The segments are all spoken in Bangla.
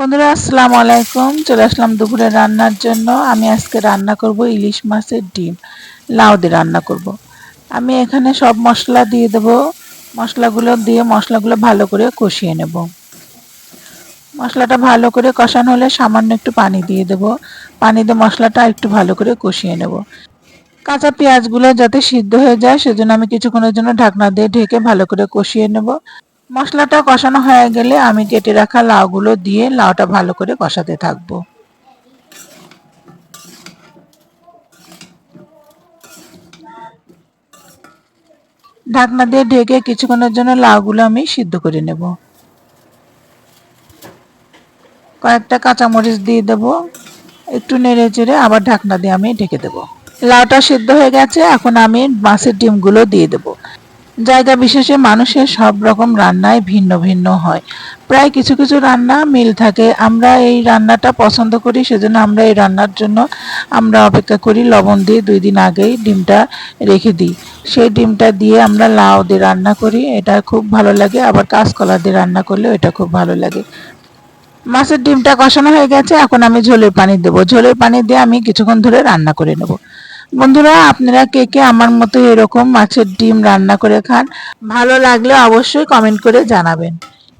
বন্ধুরা, আসসালামু আলাইকুম। চলে আসলাম দুপুরে রান্নার জন্য। আমি আজকে রান্না করব ইলিশ মাছের ডিম। লাউ দিয়ে রান্না করব। আমি এখানে সব মশলা দিয়ে দেব। মশলাগুলো দিয়ে মশলাগুলো ভালো করে কষিয়ে নেব। মশলাটা ভালো করে কষানো হলে সামান্য একটু পানি দিয়ে দেব। পানি দিয়ে মশলাটা একটু ভালো করে কষিয়ে নেব। কাঁচা পেঁয়াজগুলো যাতে সিদ্ধ হয়ে যায়, সেজন্য আমি কিছুক্ষণের জন্য ঢাকনা দিয়ে ঢেকে ভালো করে কষিয়ে নেব। মশলাটা কষানো হয়ে গেলে আমি কেটে রাখা লাউগুলো দিয়ে লাউটা ভালো করে কষাতে থাকব। ঢাকনা দিয়ে ঢেকে কিছুক্ষণের জন্য লাউগুলো আমি সিদ্ধ করে নেব। কয়েকটা কাঁচামরিচ দিয়ে দেব। একটু নেড়ে চেড়ে আবার ঢাকনা দিয়ে আমি ঢেকে দেব। লাউটা সিদ্ধ হয়ে গেছে, এখন আমি মাছের ডিমগুলো দিয়ে দেবো। জায়গা বিশেষে মানুষের সব রকম রান্নায় ভিন্ন ভিন্ন হয়। প্রায় কিছু কিছু রান্না মিল থাকে। আমরা এই রান্নাটা পছন্দ করি, সেজন্য আমরা এই রান্নার জন্য আমরা অপেক্ষা করি। লবণ দিয়ে দুই দিন আগেই ডিমটা রেখে দিই। সেই ডিমটা দিয়ে আমরা লাউ দিয়ে রান্না করি, এটা খুব ভালো লাগে। আবার কাঁচকলা দিয়ে রান্না করলে এটা খুব ভালো লাগে। মাছের ডিমটা কষানো হয়ে গেছে। এখন আমি ঝোলের পানি দেবো। ঝোলের পানি দিয়ে আমি কিছুক্ষণ ধরে রান্না করে নেব। বন্ধুরা, আপনারা কে কে আমার মতো এরকম মাছের ডিম রান্না করে খান, ভালো লাগলে অবশ্যই কমেন্ট করে জানাবেন।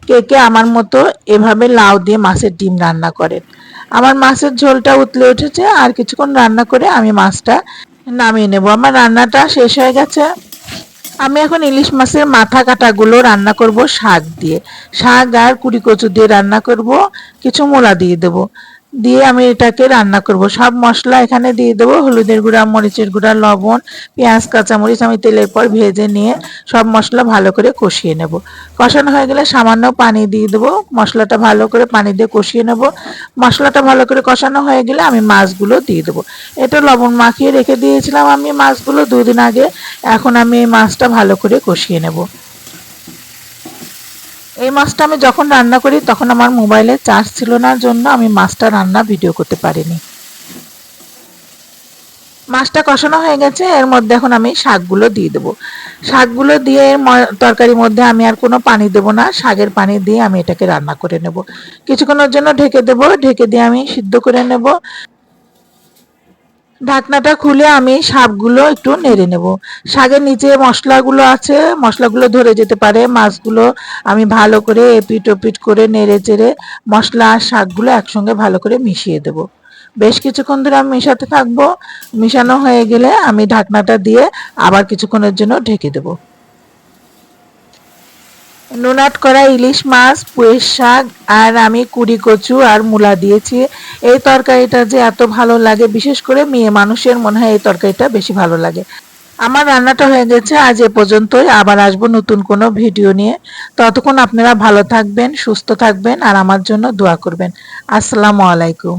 কে কে আমার মতো এভাবে লাউ দিয়ে মাছের ডিম রান্না করেন। আমার মাছের ঝোলটা উতলে উঠেছে, আর কিছুক্ষণ রান্না করে আমি মাছটা নামিয়ে নেব। আমার রান্নাটা শেষ হয়ে গেছে। আমি এখন ইলিশ মাছের মাথা কাটাগুলো রান্না করব শাক দিয়ে। শাক আর কুড়ি কচু দিয়ে রান্না করব, কিছু মোলা দিয়ে দেবো। দিয়ে আমি এটাকে রান্না করব। সব মশলা এখানে দিয়ে দেবো। হলুদের গুঁড়া, মরিচের গুঁড়া, লবণ, পেঁয়াজ, কাঁচামরিচ আমি তেলের পর ভেজে নিয়ে সব মশলা ভালো করে কষিয়ে নেব। কষানো হয়ে গেলে সামান্য পানি দিয়ে দেবো। মশলাটা ভালো করে পানি দিয়ে কষিয়ে নেব। মশলাটা ভালো করে কষানো হয়ে গেলে আমি মাছগুলো দিয়ে দেবো। এটা লবণ মাখিয়ে রেখে দিয়েছিলাম আমি মাছগুলো। দুদিন আগে। এখন আমি এই মাছটা ভালো করে কষিয়ে নেব। এই মাছটা আমি যখন রান্না করি, তখন আমার মোবাইলে চার্জ ছিল না, জন্য আমি মাছটা রান্না ভিডিও করতে পারিনি। মাছটা কষানো হয়ে গেছে, এর মধ্যে এখন আমি শাকগুলো দিয়ে দেবো। শাকগুলো দিয়ে তরকারির মধ্যে আমি আর কোনো পানি দেব না, শাকের পানি দিয়ে আমি এটাকে রান্না করে নেব। কিছুক্ষণের জন্য ঢেকে দেবো, ঢেকে দিয়ে আমি সিদ্ধ করে নেব। ঢাকনাটা খুলে আমি শাকগুলো একটু নেড়ে নেব। শাকের নিচে মশলাগুলো আছে, মশলাগুলো ধরে যেতে পারে। মাছগুলো আমি ভালো করে এপিট ওপিট করে নেড়ে চেড়ে মশলা আর শাকগুলো একসঙ্গে ভালো করে মিশিয়ে দেব। বেশ কিছুক্ষণ ধরে আমি মেশাতে থাকব। মিশানো হয়ে গেলে আমি ঢাকনাটা দিয়ে আবার কিছুক্ষণের জন্য ঢেকে দেবো। নোনাট করা ইলিশ মাছ পুয়ের শাক আর আমি কুড়ি কচু আর মূলা দিয়েছি। এই তরকারিটা যে এত ভালো লাগে, বিশেষ করে মেয়ে মানুষের মনে হয় এই তরকারিটা বেশি ভালো লাগে। আমার রান্নাটা হয়ে গেছে, আজ এ পর্যন্তই। আবার আসব নতুন কোনো ভিডিও নিয়ে। ততক্ষণ আপনারা ভালো থাকবেন, সুস্থ থাকবেন, আর আমার জন্য দোয়া করবেন। আসসালামু আলাইকুম।